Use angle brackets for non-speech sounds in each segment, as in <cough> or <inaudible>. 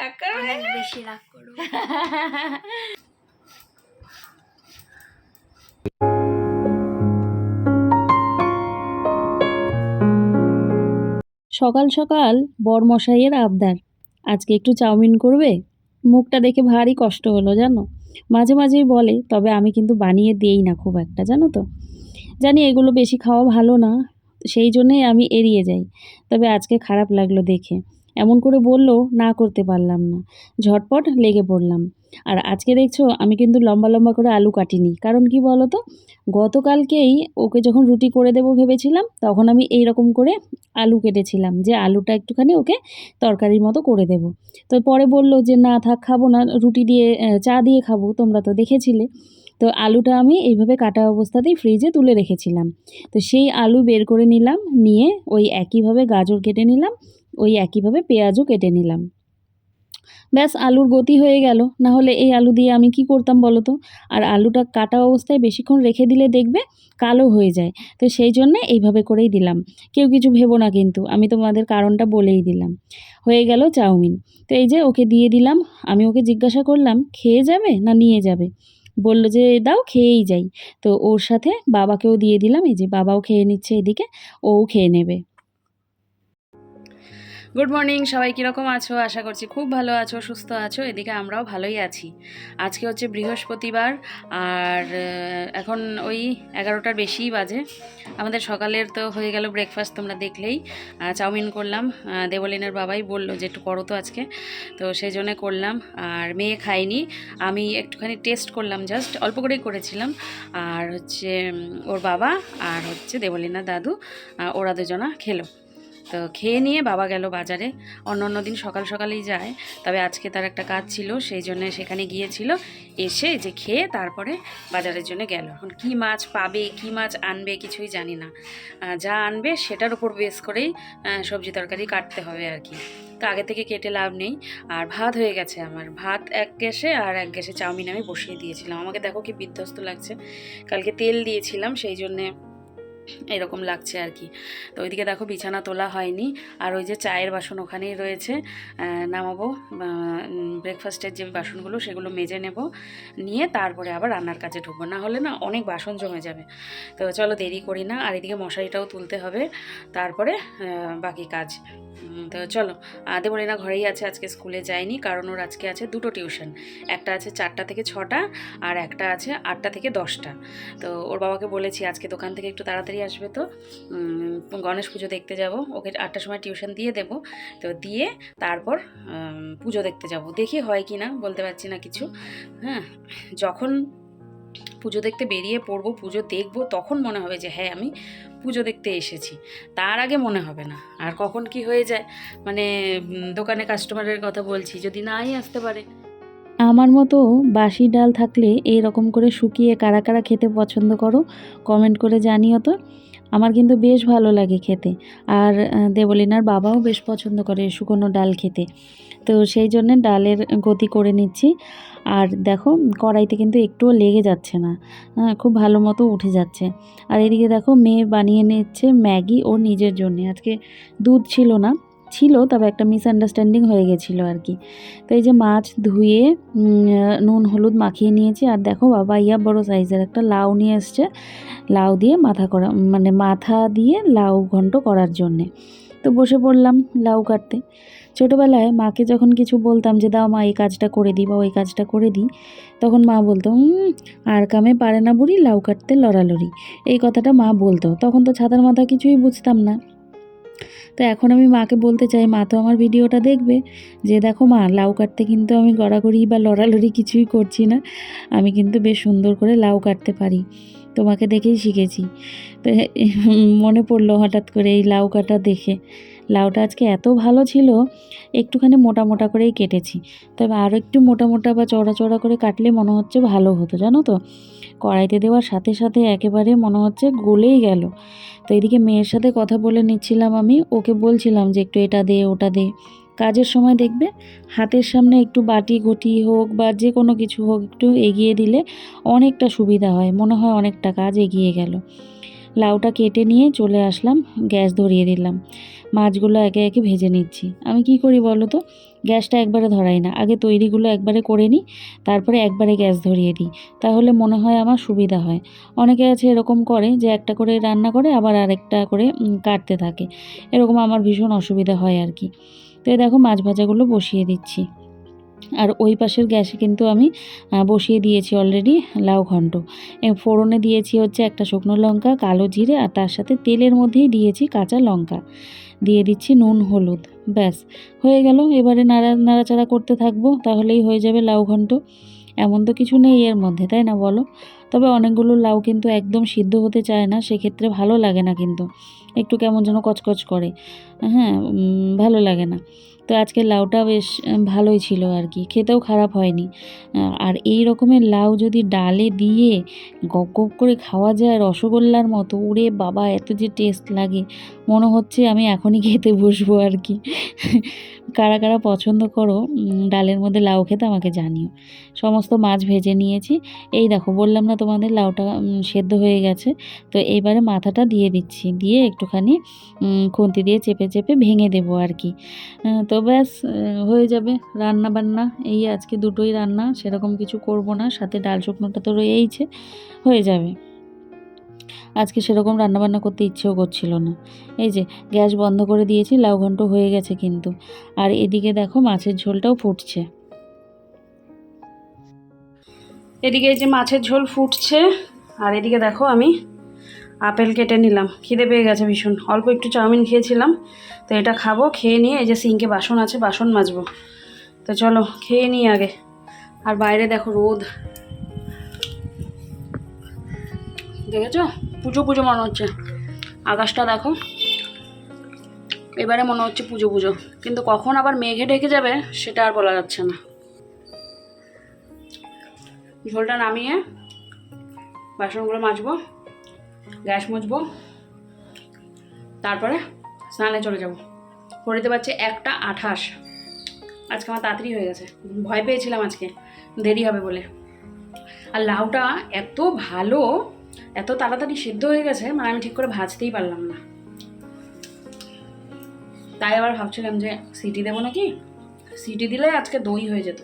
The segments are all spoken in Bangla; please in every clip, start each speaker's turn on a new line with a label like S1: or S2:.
S1: রাগ করবে
S2: অনেক বেশি রাগ করব
S3: সকাল সকাল বরমশাইয়ের আবদার। আজকে একটু চাউমিন করবে? মুখটা দেখে ভারী কষ্ট হলো জানো? মাঝে মাঝেই বলে তবে আমি কিন্তু বানিয়ে দিই না খুব একটা জানো তো? জানি এগুলো বেশি খাওয়া ভালো না সেই জন্যেই আমি এড়িয়ে যাই। তবে আজকে খারাপ লাগল দেখে। এমন করে বলল, না করতে পারলাম না। ঝটপট লেগে পড়লাম। আর আজকে দেখছ, আমি কিন্তু লম্বা লম্বা করে আলু কাটিনি। কারণ কি বলো তো গতকালকেই ওকে যখন রুটি করে দেবো ভেবেছিলাম, তখন আমি এই রকম করে আলু কেটেছিলাম যে আলুটা একটুখানি ওকে তরকারির মতো করে দেব। তো পরে বলল যে, না থাক, খাব না, রুটি দিয়ে চা দিয়ে খাব, তোমরা তো দেখেছিলে। তো আলুটা আমি এইভাবে কাটা অবস্থাতেই ফ্রিজে তুলে রেখেছিলাম। তো সেই আলু বের করে নিলাম, নিয়ে ওই একইভাবে গাজর কেটে নিলাম ওই একইভাবে পেঁয়াজও কেটে নিলাম। ব্যাস, আলুর গতি হয়ে গেল। না হলে এই আলু দিয়ে আমি কি করতাম বলো তো? আর আলুটা কাটা অবস্থায় বেশিক্ষণ রেখে দিলে দেখবে কালো হয়ে যায়। তো সেই জন্য এইভাবে করেই দিলাম। কেউ কিছু ভেবো না কিন্তু, আমি তোমাদের কারণটা বলেই দিলাম। হয়ে গেল চাউমিন। তো এই যে ওকে দিয়ে দিলাম, আমি ওকে জিজ্ঞাসা করলাম, খেয়ে যাবে না নিয়ে যাবে? বলল যে, দাও, খেয়েই যাই। তো ওর সাথে বাবাকেও দিয়ে দিলাম, এই যে বাবাও খেয়ে নিচ্ছে এদিকে ও খেয়ে নেবে। গুড মর্নিং সবাই কীরকম আছো? আশা করছি খুব ভালো আছো, সুস্থ আছো। এদিকে আমরাও ভালোই আছি। আজকে হচ্ছে বৃহস্পতিবার, আর এখন ওই এগারোটার বেশিই বাজে। আমাদের সকালের তো হয়ে গেল ব্রেকফাস্ট তোমরা দেখলেই। চাউমিন করলাম। দেবলিনের বাবাই বলল যে একটু করো তো আজকে। তো সেই জন্য করলাম, আর মেয়ে খায়নি। আমি একটুখানি টেস্ট করলাম জাস্ট অল্প করেই করেছিলাম। আর হচ্ছে ওর বাবা আর হচ্ছে দেবলিনা দাদু ওরা দুজনা খেলো। তো খেয়ে নিয়ে বাবা গেল বাজারে। অন্য অন্য দিন সকাল সকালেই যায়। তবে আজকে তার একটা কাজ ছিল, সেই জন্য সেখানে গিয়েছিল। এসে যে খেয়ে তারপরে বাজারের জন্য গেল। এখন কি মাছ পাবে, কি মাছ আনবে কিছুই জানি না। যা আনবে সেটার উপর বেস করেই সবজি তরকারি কাটতে হবে আর কি। তো আগে থেকে কেটে লাভ নেই। আর ভাত হয়ে গেছে আমার। ভাত এক গ্যাসে আর এক গ্যাসে চাউমিন আমি বসিয়ে দিয়েছিলাম। আমাকে দেখো কি বিধ্বস্ত লাগছে। কালকে তেল দিয়েছিলাম, সেই জন্যে এরকম লাগছে আর কি। তো ওইদিকে দেখো বিছানা তোলা হয়নি। আর ওই যে চায়ের বাসন ওখানেই রয়েছে। নামাবো। ব্রেকফাস্টের যে বাসনগুলো সেগুলো মেজে নেব। নিয়ে তারপরে আবার রান্নার কাজে ঢুকবো। না হলে না অনেক বাসন জমে যাবে। তো চলো দেরি করি না। আর এদিকে মশারিটাও তুলতে হবে। তারপরে বাকি কাজ। তো চলো। দেবরিনা ঘরেই আছে। আজকে স্কুলে যায়নি। কারণ ওর আজকে আছে দুটো টিউশন। একটা আছে চারটা থেকে ছটা। আর একটা আছে আটটা থেকে দশটা। তো ওর বাবাকে বলেছি, আজকে দোকান থেকে একটু তাড়াতাড়ি আসবে তো। গণেশ পুজো দেখতে যাব। ওকে আটটার সময় টিউশন দিয়ে দেব। তো দিয়ে তারপর পুজো দেখতে যাব। দেখি হয় কি না, বলতে পারছি না কিছু। হ্যাঁ যখন পুজো দেখতে বেরিয়ে পড়ব, পুজো দেখব, তখন মনে হবে যে হ্যাঁ আমি পুজো দেখতে এসেছি। তার আগে মনে হবে না। আর কখন কি হয়ে যায়? মানে দোকানে কাস্টমারের কথা বলছি, যদি নাই আসতে পারে। আমার মতো বাসি ডাল থাকলে এই রকম করে শুকিয়ে কারা কারা খেতে পছন্দ করো কমেন্ট করে জানিও তো। আমার কিন্তু বেশ ভালো লাগে খেতে। আর দেবলিনার বাবাও বেশ পছন্দ করে শুকনো ডাল খেতে। তো সেই জন্যে ডালের গতি করে নিচ্ছি। আর দেখো, কড়াইতে কিন্তু একটুও লেগে যাচ্ছে না। হ্যাঁ খুব ভালো মতো উঠে যাচ্ছে। আর এদিকে দেখো, মেয়ে বানিয়ে নিচ্ছে ম্যাগি ও নিজের জন্যে। আজকে দুধ ছিল না। ছিল, তবে একটা মিসআন্ডারস্ট্যান্ডিং হয়ে গেছিল আর কি। তো এই যে মাছ ধুয়ে নুন, হলুদ মাখিয়ে নিয়েছি, আর দেখো বাবা, ইয়া বড় সাইজের একটা লাউ নিয়ে এসছে। লাউ দিয়ে মাথা করা মানে মাথা দিয়ে লাউ ঘন্ট করার জন্যে। তো বসে পড়লাম লাউ কাটতে। ছোটোবেলায় মাকে যখন কিছু বলতাম যে, দাও মা, এই কাজটা করে দিই বা ওই কাজটা করে দিই তখন মা বলতো আর কামে পারে না বুড়ি, লাউ কাটতে লড়ালড়ি। এই কথাটা মা বলতো। তখন তো ছাতার মাথা কিছুই বুঝতাম না। তো এখন আমি মাকে বলতে চাই, মা, তো আমার ভিডিওটা দেখবে? যে, দেখো মা, লাউ কাটতে কিন্তু আমি গড়াগড়ি বা লড়ালড়ি কিছুই করছি না। আমি কিন্তু বেশ সুন্দর করে লাউ কাটতে পারি। তোমাকে দেখেই শিখেছি। তো মনে পড়ল হঠাৎ করে এই লাউ কাটা দেখে। লাউটা আজকে এত ভালো ছিল, একটুখানি মোটা মোটা করেই কেটেছি। তবে আরও একটু মোটা মোটা বা চড়া চড়া করে কাটলে মনে হচ্ছে ভালো হতো, জানো তো? কড়াইতে দেওয়ার সাথে সাথে একেবারে মনে হচ্ছে গলেই গেল। তো এদিকে মেয়ের সাথে কথা বলে নিচ্ছিলাম আমি, ওকে বলছিলাম যে একটু এটা দে, ওটা দে। কাজের সময় দেখবে, হাতের সামনে একটু বাটি ঘটি হোক বা যে কোনো কিছু হোক, একটু এগিয়ে দিলে অনেকটা সুবিধা হয়, মনে হয় অনেকটা কাজ এগিয়ে গেল। লাউটা কেটে নিয়ে চলে আসলাম, গ্যাস ধরিয়ে দিলাম। মাছগুলো একে একে ভেজে নিচ্ছি। আমি কি করি বলো তো? গ্যাসটা একবারে ধরাই না। আগে তৈরিগুলো একবারে করে নিই, তারপরে একবারে গ্যাস ধরিয়ে দিই। তাহলে মনে হয় আমার সুবিধা হয়। অনেকে আছে এরকম করে যে একটা করে রান্না করে, আবার আরেকটা করে কাটতে থাকে। এরকম আমার ভীষণ অসুবিধা হয় আর কি। তো দেখো, মাছ ভাজাগুলো বসিয়ে দিচ্ছি। আর ওই পাশের গ্যাসে কিন্তু আমি বসিয়ে দিয়েছি অলরেডি লাউ ঘণ্ট ফোড়নে দিয়েছি হচ্ছে একটা শুকনো লঙ্কা, কালো জিরে আর তার সাথে তেলের মধ্যেই দিয়েছি কাঁচা লঙ্কা। দিয়ে দিচ্ছি নুন, হলুদ, ব্যাস। হয়ে গেল, এবারে নাড়া, নাড়াচাড়া করতে থাকব, তাহলেই হয়ে যাবে লাউ ঘণ্ট এমন তো কিছু নেই এর মধ্যে, তাই না বলো? তবে অনেকগুলো লাউ কিন্তু একদম সিদ্ধ হতে চায় না, সেক্ষেত্রে ভালো লাগে না কিন্তু। একটু কেমন যেন কচকচ করে। হ্যাঁ ভালো লাগে না। তো আজকে লাউটা বেশ ভালোই ছিল আর কি। খেতেও খারাপ হয়নি। আর এই রকমের লাউ যদি ডালে দিয়ে গপ গপ করে খাওয়া যায় রসগোল্লার মতো, ওরে বাবা, এত যে টেস্ট লাগে। মনে হচ্ছে আমি এখনই খেতে বসবো আর কি। কারা কারা পছন্দ করো ডালের মধ্যে লাউ খেতে আমাকে জানিও। সমস্ত মাছ ভেজে নিয়েছি। এই দেখো, বললাম না তোমাদের লাউটা সেদ্ধ হয়ে গেছে। তো এইবারে মাথাটা দিয়ে দিচ্ছি। দিয়ে একটুখানি খুন্তি দিয়ে চেপে চেপে ভেঙে দেবো আর কি। তো ব্যাস হয়ে যাবে রান্না বান্না এই আজকে দুটোই রান্না, সেরকম কিছু করব না। সাথে ডাল শুকনোটা তো রয়েইছে, হয়ে যাবে। আজকে সেরকম রান্নাবান্না করতে ইচ্ছেও করছিল না। এই যে, গ্যাস বন্ধ করে দিয়েছি, লাউ ঘন্ট হয়ে গেছে কিন্তু। আর এদিকে দেখো, মাছের ঝোলটাও ফুটছে। এদিকে এই যে মাছের ঝোল ফুটছে, আর এদিকে দেখো আমি আপেল কেটে নিলাম। খিদে পেয়ে গেছে ভীষণ। অল্প একটু চাউমিন খেয়েছিলাম, তো এটা খাব, খেয়ে নিয়ে এই যে সিঙ্কে বাসন আছে, বাসন মাজবো। তো চলো, খেয়ে নিই আগে। আর বাইরে দেখো রোদ। দেখেছ? পুজো পুজো মনে হচ্ছে। আকাশটা দেখো। এবারে মনে হচ্ছে পুজো পুজো। কিন্তু কখন আবার মেঘে ঢেকে যাবে, সেটা আর বলা যাচ্ছে না। ঝোলটা নামিয়ে বাসনগুলো মাজবো। গ্যাস মুছবো। তারপরে স্নানে চলে যাব। পড়িতে পারছে একটা আঠাশ। আজকে আমার তাড়াতাড়ি হয়ে গেছে। ভয় পেয়েছিলাম আজকে। দেরি হবে বলে। আর লাউটা এত ভালো, এত তাড়াতাড়ি সিদ্ধ হয়ে গেছে মানে আমি ঠিক করে ভাজতেই পারলাম না। তাই আবার ভাবছিলাম যে সিটি দেবো নাকি? সিটি দিলে আজকে দই হয়ে যেত।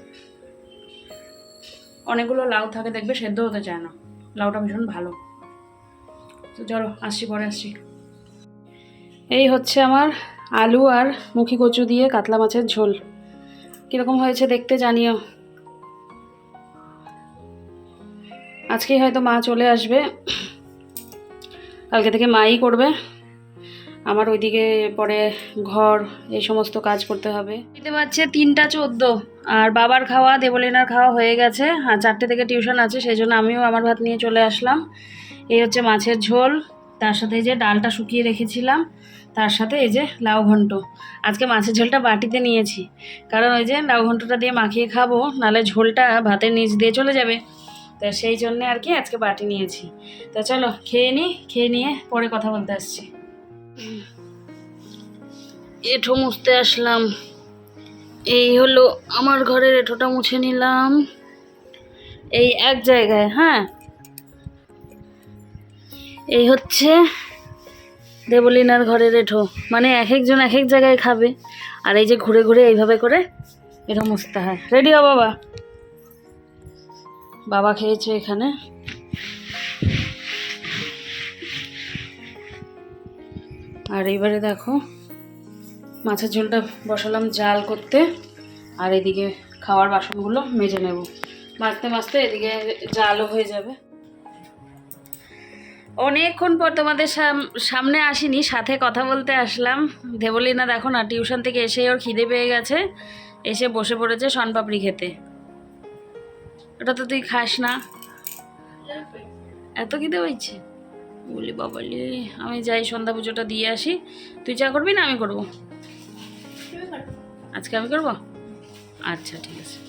S3: অনেকগুলো লাউ থাকে দেখবে, সেদ্ধ হতে চায় না। লাউটা ভীষণ ভালো। তো চলো, আসি, পরে আসছি এই হচ্ছে আমার আলু আর মুখি কচু দিয়ে কাতলা মাছের ঝোল। কীরকম হয়েছে দেখতে জানিও। আজকেই হয়তো মা চলে আসবে। কালকে থেকে মাই করবে। আমার ওইদিকে পরে ঘর, এই সমস্ত কাজ করতে হবে। দিতে পারছে তিনটা চোদ্দ, আর বাবার খাওয়া, দেবলিনার খাওয়া হয়ে গেছে। আর চারটে থেকে টিউশন আছে, সেই জন্য আমিও আমার ভাত নিয়ে চলে আসলাম। এই হচ্ছে মাছের ঝোল, তার সাথে এই যে ডালটা শুকিয়ে রেখেছিলাম, তার সাথে এই যে লাউ ঘন্ট। আজকে মাছের ঝোলটা বাটিতে নিয়েছি, কারণ ওই যে লাউ ঘন্টটা দিয়ে মাখিয়ে খাব নাহলে ঝোলটা ভাতের নিচ দিয়ে চলে যাবে। তা সেই জন্যে আর কি আজকে বাটি নিয়েছি। তা চলো, খেয়ে নিই খেয়ে নিয়ে পরে কথা বলতে আসছি। এঁঠো মুছতে আসলাম। এই হলো আমার ঘরের এঁঠোটা মুছে নিলাম। এই এক জায়গায় হ্যাঁ? এই হচ্ছে দেবলিনার ঘরের এঠো। মানে এক একজন এক এক জায়গায় খাবে। আর এই যে ঘুরে ঘুরে এইভাবে করে এঁঠো মুছতে হয়। রেডি হ বাবা? বাবা খেয়েছে এখানে। আর এইবারে দেখো, মাছের ঝোলটা বসালাম জাল করতে। আর এদিকে খাওয়ার বাসনগুলো মেজে নেব। মাজতে মাজতে এদিকে জালও হয়ে যাবে। অনেকক্ষণ পর তোমাদের সাম- সামনে আসিনি, সাথে কথা বলতে আসলাম। দেবলিনা দেখো না, টিউশন থেকে এসে ওর খিদে পেয়ে গেছে, এসে বসে পড়েছে শনপাপড়ি খেতে। ওটা তো তুই খাস না। এত খিদে হয়েছে বলি বাবালি আমি যাই, সন্ধ্যা পুজোটা দিয়ে আসি। তুই চা করবি না? আমি করব। আজকে আমি করব? আচ্ছা ঠিক আছে।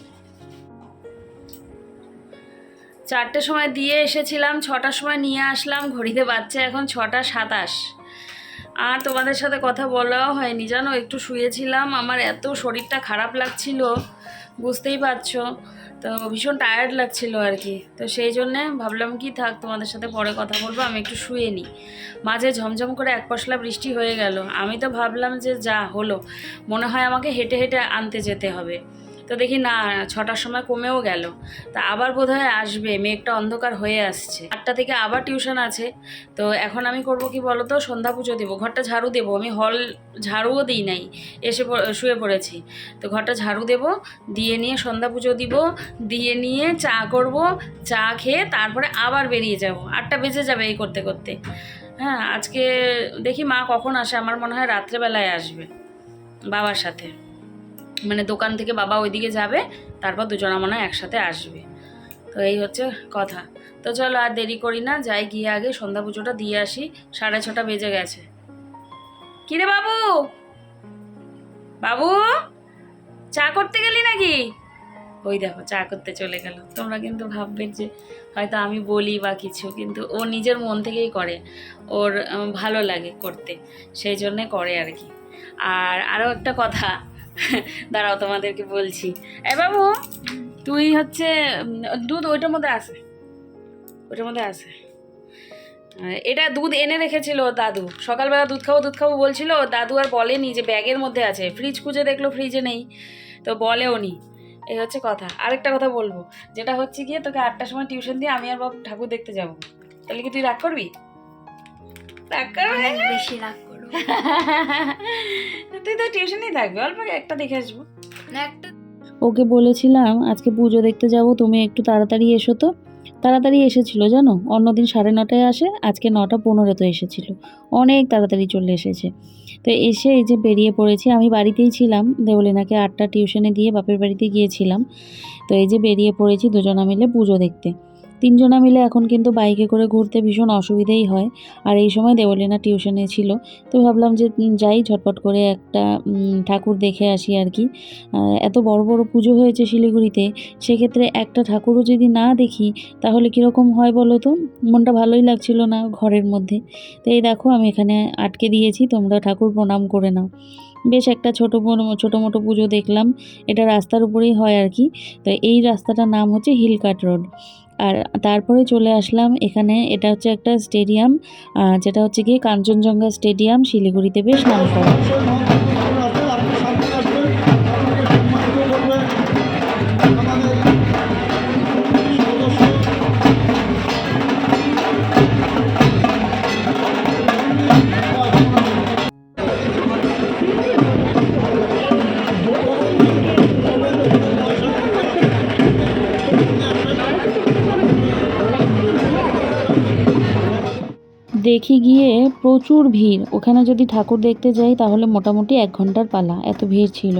S3: চারটের সময় দিয়ে এসেছিলাম, ছটার সময় নিয়ে আসলাম, ঘড়িতে বাচ্চা এখন ছটা সাতাশ। আর তোমাদের সাথে কথা বলাও হয়নি, জানো? একটু শুয়েছিলাম, আমার এত শরীরটা খারাপ লাগছিল, বুঝতেই পারছ? তো ভীষণ টায়ার্ড লাগছিল আর কি। তো সেই জন্যে ভাবলাম কি থাক, তোমাদের সাথে পরে কথা বলব, আমি একটু শুয়ে নিই মাঝে ঝমঝম করে এক পশলা বৃষ্টি হয়ে গেল, আমি তো ভাবলাম যে যা হলো, মনে হয় আমাকে হেঁটে হেঁটে আনতে যেতে হবে। তো দেখি না, ছটার সময় কমেও গেল। তা আবার বোধহয় আসবে, মেঘটা অন্ধকার হয়ে আসছে। আটটা থেকে আবার টিউশন আছে। তো এখন আমি করব কি বলো তো সন্ধ্যা পুজো দেবো, ঘরটা ঝাড়ু দেবো। আমি হল ঝাড়ুও দিই নাই, এসে শুয়ে পড়েছি। তো ঘরটা ঝাড়ু দেবো, দিয়ে নিয়ে সন্ধ্যা পুজো দিব, দিয়ে নিয়ে চা করব, চা খেয়ে তারপরে আবার বেরিয়ে যাব। আটটা বেজে যাবে এই করতে করতে। হ্যাঁ আজকে দেখি মা কখন আসে, আমার মনে হয় রাত্রেবেলায় আসবে, বাবার সাথে। মানে দোকান থেকে বাবা ওইদিকে যাবে, তারপর দুজনা মনে হয় একসাথে আসবে। তো এই হচ্ছে কথা। তো চলো আর দেরি করি না, যাই গিয়ে আগে সন্ধ্যা পুজোটা দিয়ে আসি, সাড়ে ছটা বেজে গেছে। কিরে বাবু? বাবু? চা করতে গেলি নাকি? ওই দেখো, চা করতে চলে গেল। তোমরা কিন্তু ভাববে যে হয়তো আমি বলি বা কিছু, কিন্তু ও নিজের মন থেকেই করে। ওর ভালো লাগে করতে, সেই জন্যে করে আর কি। আর আরও একটা কথা <laughs> দাঁড়াও, তোমাদেরকে বলছি। এ বাবু, তুই হচ্ছে দুধ ওইটার মধ্যে আছে। ওইটার মধ্যে আছে। এটা দুধ এনে রেখেছিল দাদু। সকালবেলা দুধ খাব দুধ খাব বলছিল, দাদু আর বলেনি যে ব্যাগের মধ্যে আছে। ফ্রিজ খুঁজে দেখল, ফ্রিজে নেই। তো বলেও নি। এই হচ্ছে কথা। আরেকটা কথা বলব, যেটা হচ্ছে গিয়ে তোকে আটটার সময় টিউশন দিয়ে আমি আর বাবু ঠাকুর দেখতে যাব। তাহলে কি তুই রাগ করবি? রাগ করবি
S1: বেশি রাগ <laughs>
S3: তুই তো টিউশনেই থাকবি অল্প একটা দেখে আসব।
S1: না একটা
S2: ওকে বলেছিলাম আজকে পুজো দেখতে যাব তুমি একটু তাড়াতাড়ি এসো তো। তাড়াতাড়ি এসেছিল জানো? অন্যদিন সাড়ে নটায় আসে আজকে নটা পনেরোতে এসেছিল। অনেক তাড়াতাড়ি চলে এসেছে। তো এসে এই যে বেরিয়ে পড়েছি আমি বাড়িতেই ছিলাম দেবলিনাকে আটটা টিউশনে দিয়ে বাপের বাড়িতে গিয়েছিলাম। তো এই যে বেরিয়ে পড়েছি দুজনা মিলে পুজো দেখতে। তিনজনা মিলে এখন কিন্তু বাইকে করে ঘুরতে ভীষণ অসুবিধেই হয়। আর এই সময় দেবলিনা টিউশনে ছিল। তো ভাবলাম যে যাই, ঝটপট করে একটা ঠাকুর দেখে আসি আর কি। এত বড় বড় পুজো হয়েছে শিলিগুড়িতে, সেক্ষেত্রে একটা ঠাকুরও যদি না দেখি, তাহলে কীরকম হয় বলো তো? মনটা ভালোই লাগছিল না ঘরের মধ্যে। তো এই দেখো, আমি এখানে আটকে দিয়েছি, তোমরা ঠাকুর প্রণাম করে নাও। বেশ একটা ছোটো ছোটো মোটো পুজো দেখলাম। এটা রাস্তার উপরেই হয় আর কি। তো এই রাস্তাটার নাম হচ্ছে হিলকাট রোড। আর তারপরে চলে আসলাম এখানে, এটা হচ্ছে একটা স্টেডিয়াম যেটা হচ্ছে কি কাঞ্চনজঙ্ঘা স্টেডিয়াম, শিলিগুড়িতে বেশ নাম করা দেখি গিয়ে প্রচুর ভিড়। ওখানে যদি ঠাকুর দেখতে যাই, তাহলে মোটামুটি এক ঘণ্টার পালা। এত ভিড় ছিল।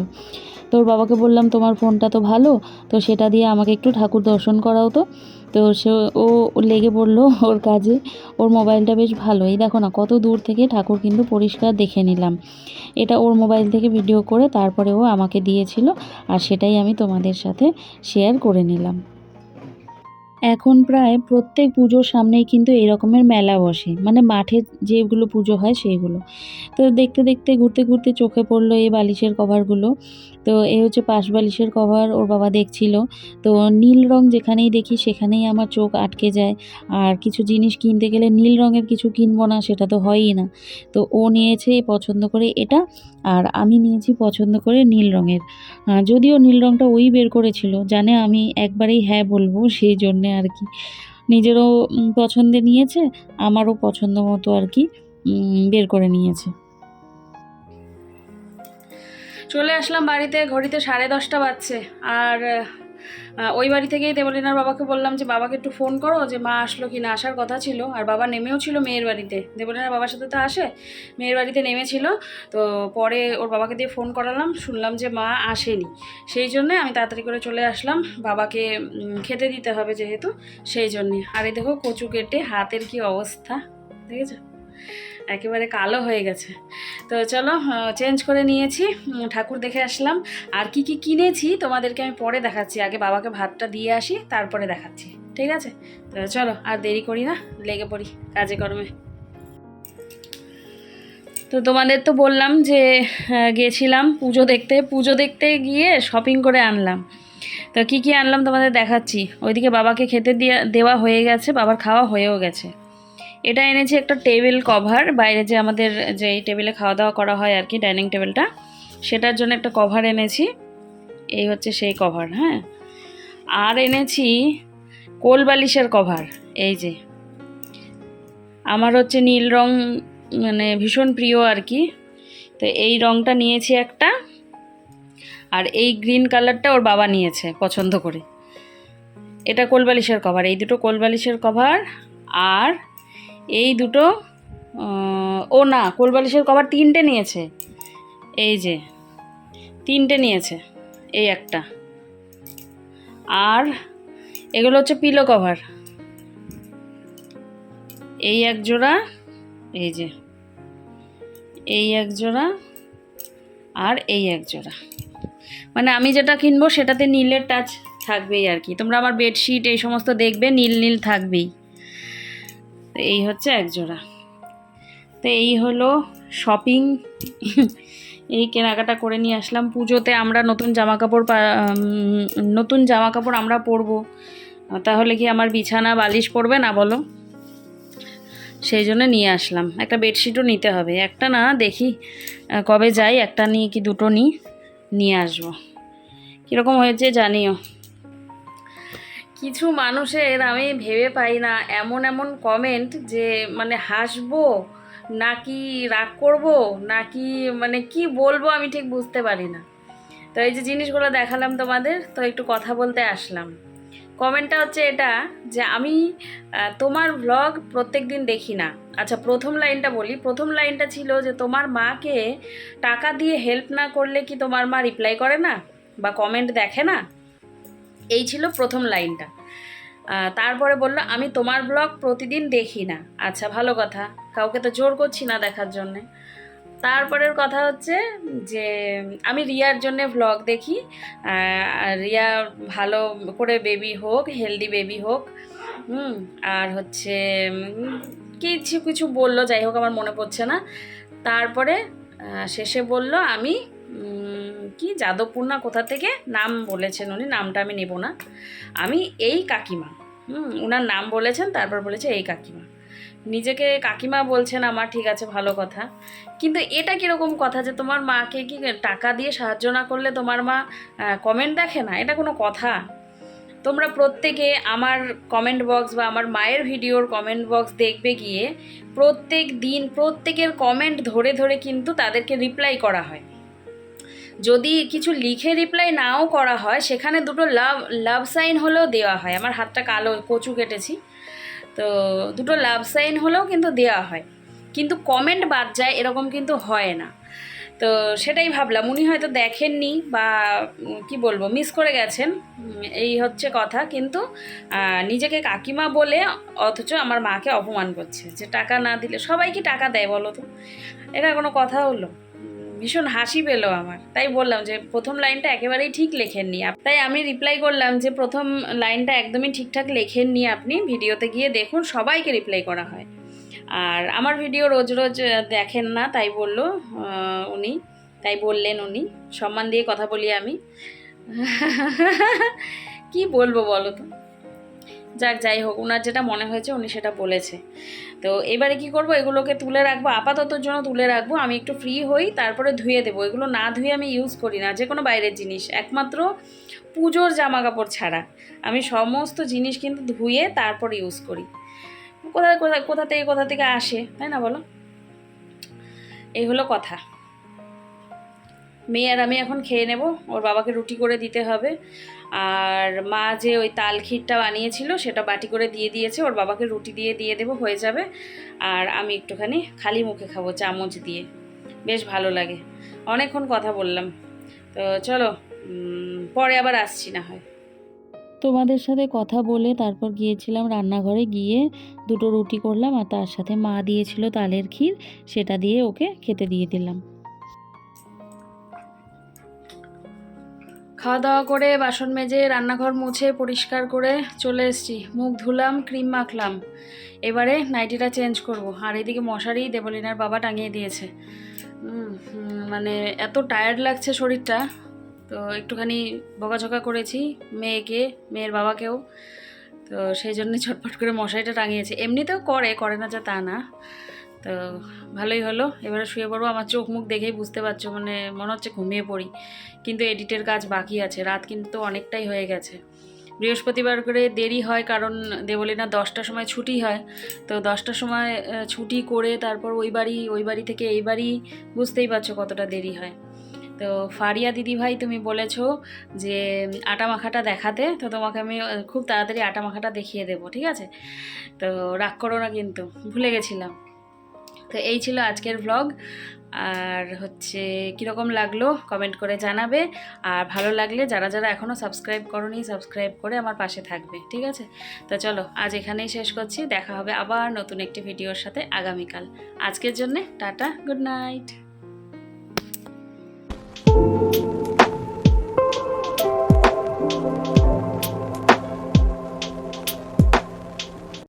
S2: তোর বাবাকে বললাম, তোমার ফোনটা তো ভালো। তো সেটা দিয়ে আমাকে একটু ঠাকুর দর্শন করাও তো। তো সে, ও লেগে পড়ল ওর কাজে। ওর মোবাইলটা বেশ ভালো। এই দেখো না, কত দূর থেকে ঠাকুর কিন্তু পরিষ্কার দেখে নিলাম। এটা ওর মোবাইল থেকে ভিডিও করে তারপরে ও আমাকে দিয়েছিল। আর সেটাই আমি তোমাদের সাথে শেয়ার করে নিলাম। এখন প্রায় প্রত্যেক পুজোর সামনেই কিন্তু এই রকমের মেলা বসে। মানে মাঠে যেগুলো পুজো হয় সেইগুলো। তো দেখতে দেখতে, ঘুরতে ঘুরতে চোখে পড়ল এই বালিশের কভারগুলো তো এই হচ্ছে পাশ বালিশের কভার ওর বাবা দেখছিল। তো নীল রং যেখানেই দেখি সেখানেই আমার চোখ আটকে যায়। আর কিছু জিনিস কিনতে গেলে নীল রঙের কিছু কিনবো না, সেটা তো হয়ই না। তো ও নিয়েছে পছন্দ করে এটা, আর আমি নিয়েছি পছন্দ করে নীল রঙের। যদিও নীল রঙটা ওই বের করেছিল, জানে আমি একবারেই হ্যাঁ বলব সেই জন্যে আর কি। নিজেরও পছন্দে নিয়েছে, আমারও পছন্দ মতো আর কি বের করে নিয়েছে।
S3: চলে আসলাম বাড়িতে, ঘড়িতে সাড়ে দশটা বাজছে। আর ওই বাড়ি থেকেই দেবলিনার বাবাকে বললাম যে, বাবাকে একটু ফোন করো যে, মা আসলো কি না? আসার কথা ছিল। আর বাবা নেমেও ছিল মেয়ের বাড়িতে। দেবলিনার বাবার সাথে তো আসে, মেয়ের বাড়িতে নেমেছিল। তো পরে ওর বাবাকে দিয়ে ফোন করালাম, শুনলাম যে, মা আসেনি। সেই জন্যে আমি তাড়াতাড়ি করে চলে আসলাম। বাবাকে খেতে দিতে হবে যেহেতু, সেই জন্যে। আর এই দেখো কচু কেটে, হাতের কি অবস্থা, দেখেছ? একেবারে কালো হয়ে গেছে। তো চলো চেঞ্জ করে নিয়েছি। ঠাকুর দেখে আসলাম। আর কি কি কিনেছি তোমাদেরকে আমি পরে দেখাচ্ছি। আগে বাবাকে ভাতটা দিয়ে আসি তারপরে দেখাচ্ছি। ঠিক আছে? তো চলো আর দেরি করি না লেগে পড়ি কাজে কর্মে। তো তোমাদের তো বললাম যে আহ, গেছিলাম পুজো দেখতে। পুজো দেখতে গিয়ে শপিং করে আনলাম। তো কী কী আনলাম তোমাদের দেখাচ্ছি। ওইদিকে বাবাকে খেতে দেওয়া দেওয়া হয়ে গেছে বাবার খাওয়া হয়েও গেছে। এটা এনেছি একটা টেবিল কভার। বাইরে যে আমাদের যে এই টেবিলে খাওয়া দাওয়া করা হয় আর কি, ডাইনিং টেবিলটা, সেটার জন্য একটা কভার এনেছি। এই হচ্ছে সেই কভার হ্যাঁ। আর এনেছি কোল বালিশের কভার, এই যে। আমার হচ্ছে নীল রং মানে ভীষণ প্রিয় আর কি। তো এই রংটা নিয়েছি একটা, আর এই গ্রিন কালারটা ওর বাবা নিয়েছে পছন্দ করে। এটা কোলবালিশের কভার, এই দুটো কোলবালিশের কভার, আর এই দুটো ও না, কোলবালিশের কভার তিনটে নিয়েছে। এই যে, তিনটে নিয়েছে, এই একটা। আর এগুলো হচ্ছে পিলো কভার এই এক জোড়া, এই যে, এই এক জোড়া আর এই এক জোড়া। মানে আমি যেটা কিনবো সেটাতে নীলের টাচ থাকবেই আর কি। তোমরা আমার বেডশিট এই সমস্ত দেখবে, নীল নীল থাকবেই। তো এই হচ্ছে এক জোড়া। তো এই হলো শপিং এই কেনাকাটা করে নিয়ে আসলাম। পুজোতে আমরা নতুন জামা কাপড় নতুন জামা কাপড় আমরা পরবো। তাহলে কি আমার বিছানা বালিশ পড়বে না বলো? সেই জন্য নিয়ে আসলাম। একটা বেডশিটও নিতে হবে। একটা না দেখি কবে যাই। একটা নিয়ে কি দুটো নিই, নিয়ে আসব। কীরকম হয়েছে জানিও। কিছু মানুষের আমি ভেবে পাই না, এমন এমন কমেন্ট যে মানে হাসবো, নাকি রাগ করব, নাকি মানে কি বলব আমি ঠিক বুঝতে পারি না। তো এই যে জিনিসগুলো দেখালাম তোমাদের, তো একটু কথা বলতে আসলাম। কমেন্টটা হচ্ছে এটা যে আমি তোমার ব্লগ প্রত্যেক দিন দেখি না। আচ্ছা প্রথম লাইনটা বলি। প্রথম লাইনটা ছিল যে তোমার মাকে টাকা দিয়ে হেল্প না করলে কি তোমার মা রিপ্লাই করে না? বা কমেন্ট দেখে না? এই ছিল প্রথম লাইনটা। তারপরে বলল, আমি তোমার ব্লগ প্রতিদিন দেখি না। আচ্ছা ভালো কথা। কাউকে তো জোর করছি না দেখার জন্যে। তারপরের কথা হচ্ছে যে, আমি রিয়ার জন্য ভ্লগ দেখি। রিয়া ভালো করে বেবি হোক হেলদি বেবি হোক। হুম, আর হচ্ছে, কিছু কিছু বলল, যাই হোক, আমার মনে পড়ছে না। তারপরে শেষে বলল, আমি কি যাদবপুর না কোথা থেকে? নাম বলেছেন উনি, নামটা আমি নেব না। আমি এই কাকিমা, হুম ওনার নাম বলেছেন, তারপর বলেছে এই কাকিমা। নিজেকে কাকিমা বলছেন আমার, ঠিক আছে, ভালো কথা। কিন্তু এটা কীরকম কথা যে তোমার মাকে কি টাকা দিয়ে সাহায্য না করলে তোমার মা কমেন্ট দেখে না? এটা কোনো কথা। তোমরা প্রত্যেকে আমার কমেন্ট বক্স বা আমার মায়ের ভিডিওর কমেন্ট বক্স দেখবে গিয়ে প্রত্যেক দিন প্রত্যেকের কমেন্ট ধরে ধরে কিন্তু তাদেরকে রিপ্লাই করা হয়। যদি কিছু লিখে রিপ্লাই নাও করা হয়, সেখানে দুটো লাভ লাভ সাইন হলেও দেওয়া হয়। আমার হাতটা কালো, কচু কেটেছি। তো দুটো লাভ সাইন হলেও কিন্তু দেওয়া হয়। কিন্তু কমেন্ট বাদ যায়, এরকম কিন্তু হয় না। তো সেটাই ভাবলাম, উনি হয়তো দেখেননি বা কি বলব মিস করে গেছেন। এই হচ্ছে কথা। কিন্তু নিজেকে কাকিমা বলে অথচ আমার মাকে অপমান করছে। যে টাকা না দিলে সবাই কি টাকা দেয় বলো তো? এটা কোনো কথা হলো। ভীষণ হাসি পেল আমার। তাই বললাম যে প্রথম লাইনটা একেবারেই ঠিক লেখেননি। তাই আমি রিপ্লাই করলাম যে প্রথম লাইনটা একদমই ঠিকঠাক লেখেননি আপনি, ভিডিওতে গিয়ে দেখুন, সবাইকে রিপ্লাই করা হয়। আর আমার ভিডিও রোজ রোজ দেখেন না, তাই বলল উনি, তাই বললেন উনি, সম্মান দিয়ে কথা বলি আমি। <laughs> কি বলব বলো তো? যাক, যাই হোক ওনার যেটা মনে হয়েছে উনি সেটা বলেছে। তো এবারে কি করব, এগুলোকে তুলে রাখব আপাততর জন্য তুলে রাখব, আমি একটু ফ্রি হই, তারপরে ধুয়ে দেবো। এগুলো না ধুয়ে আমি ইউজ করি না যে কোনো বাইরের জিনিস, একমাত্র পুজোর জামা কাপড় ছাড়া। আমি সমস্ত জিনিস কিন্তু ধুয়ে তারপর ইউজ করি। কোথা কোথা কোথা থেকে কোথা থেকে আসে, তাই না বলো? এই হলো কথা। মেয়ে আর আমি এখন খেয়ে নেব। ওর বাবাকে রুটি করে দিতে হবে। আর মা যে ওই তাল ক্ষীরটা বানিয়েছিল, সেটা বাটি করে দিয়ে দিয়েছে। ওর বাবাকে রুটি দিয়ে দিয়ে দেবো, হয়ে যাবে। আর আমি একটুখানি খালি মুখে খাব চামচ দিয়ে। বেশ ভালো লাগে। অনেকক্ষণ কথা বললাম। তো চলো পরে আবার আসছি না হয়।
S2: তোমাদের সাথে কথা বলে তারপর গিয়েছিলাম রান্নাঘরে গিয়ে দুটো রুটি করলাম আর তার সাথে মা দিয়েছিল তালের ক্ষীর, সেটা দিয়ে ওকে খেতে দিয়ে দিলাম।
S3: খাওয়া দাওয়া করে বাসন মেজে রান্নাঘর মুছে পরিষ্কার করে চলে এসেছি। মুখ ধুলাম, ক্রিম মাখলাম। এবারে নাইটিটা চেঞ্জ করব। আর এদিকে মশারি দেবলিনার বাবা টাঙিয়ে দিয়েছে। মানে এত টায়ার্ড লাগছে শরীরটা। তো একটুখানি বকাঝকা করেছি মেয়েকে, মেয়ের বাবাকেও। তো সেই জন্য ছটফট করে মশারিটা টাঙিয়েছে। এমনিতেও করে করে না যে তা না। তো ভালোই হলো। এবারে শুয়ে পড়ব, আমার চোখ মুখ দেখেই বুঝতে পারছ মানে মনে হচ্ছে ঘুমিয়ে পড়ি। কিন্তু এডিটের কাজ বাকি আছে, রাত কিন্তু অনেকটাই হয়ে গেছে। বৃহস্পতিবার করে দেরি হয় কারণ দেবলিনা দশটার সময় ছুটি হয়। তো দশটার সময় ছুটি করে তারপর ওই বাড়ি ওই বাড়ি থেকে এই বাড়ি বুঝতেই পারছ কতটা দেরি হয়। তো ফারিয়া দিদি ভাই তুমি বলেছ যে, আটা মাখাটা দেখাতে, তো তোমাকে আমি খুব তাড়াতাড়ি আটা মাখাটা দেখিয়ে দেবো, ঠিক আছে? তো রাগ করো না কিন্তু, ভুলে গেছিলাম। তো এই ছিল আজকের ভ্লগ আর হচ্ছে, কীরকম লাগল কমেন্ট করে জানাবে। আর ভালো লাগলে যারা যারা এখনও সাবস্ক্রাইব করনি সাবস্ক্রাইব করে আমার পাশে থাকবে, ঠিক আছে? তো চলো, আজ এখানেই শেষ করছি। দেখা হবে আবার নতুন একটি ভিডিওর সাথে আগামীকাল। আজকের জন্যে টাটা গুড নাইট